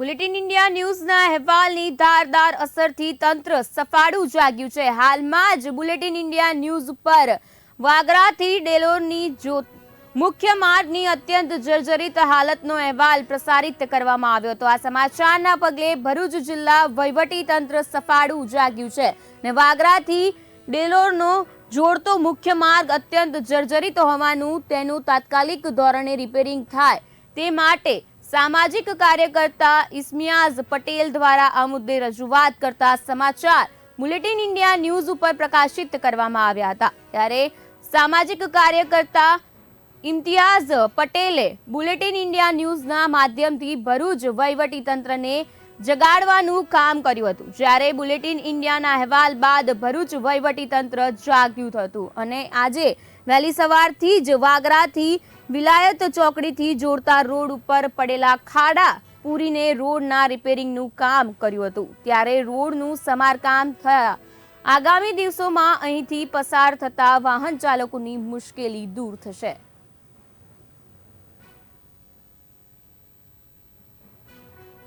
Bulletin India ન્યૂઝના અહેવાલની ધારદાર અસરથી તંત્ર સફાળું જાગ્યું છે. હાલમાં જ બુલેટિન ઇન્ડિયા ન્યૂઝ પર વાગરાથી ડેલોરની જો મુખ્ય માર્ગની અત્યંત જર્જરિત હાલતનો અહેવાલ પ્રસારિત કરવામાં આવ્યો હતો. આ સમાચારના પગલે ભરૂચ જિલ્લા વહીવટી તંત્ર સફાળું જાગ્યું છે ને વાગરાથી ડેલોરનો જોડતો મુખ્ય માર્ગ અત્યંત જર્જરિત હોવાનું તેનું તાત્કાલિક ધોરણે રિપેરિંગ થાય તે માટે સામાજિક કાર્યકર્તા ઇસ્મિયાઝ પટેલ દ્વારા આ મુદ્દે રજૂઆત કરતા સમાચાર બુલેટિન ઇન્ડિયા ન્યૂઝ ઉપર પ્રકાશિત કરવામાં આવ્યા હતા. ત્યારે સામાજિક કાર્યકર્તા ઇમ્તિયાઝ પટેલે બુલેટિન ઇન્ડિયા ન્યૂઝના માધ્યમથી ભરૂચ વહીવટી તંત્રને જગાડવાનું કામ કર્યું હતું. જ્યારે બુલેટિન ઇન્ડિયાના અહેવાલ બાદ ભરૂચ વહીવટી તંત્ર જાગ્યું હતું. અને આજે વહેલી સવારથી જ વાગરાથી વિલાયત ચોકડીથી જોડતા રોડ ઉપર પડેલા ખાડા પૂરીને રોડના રિપેરિંગનું કામ કર્યું હતું. ત્યારે રોડનું સમારકામ થયા. આગામી દિવસોમાં અહીંથી પસાર થતા વાહન ચાલકોની મુશ્કેલી દૂર થશે.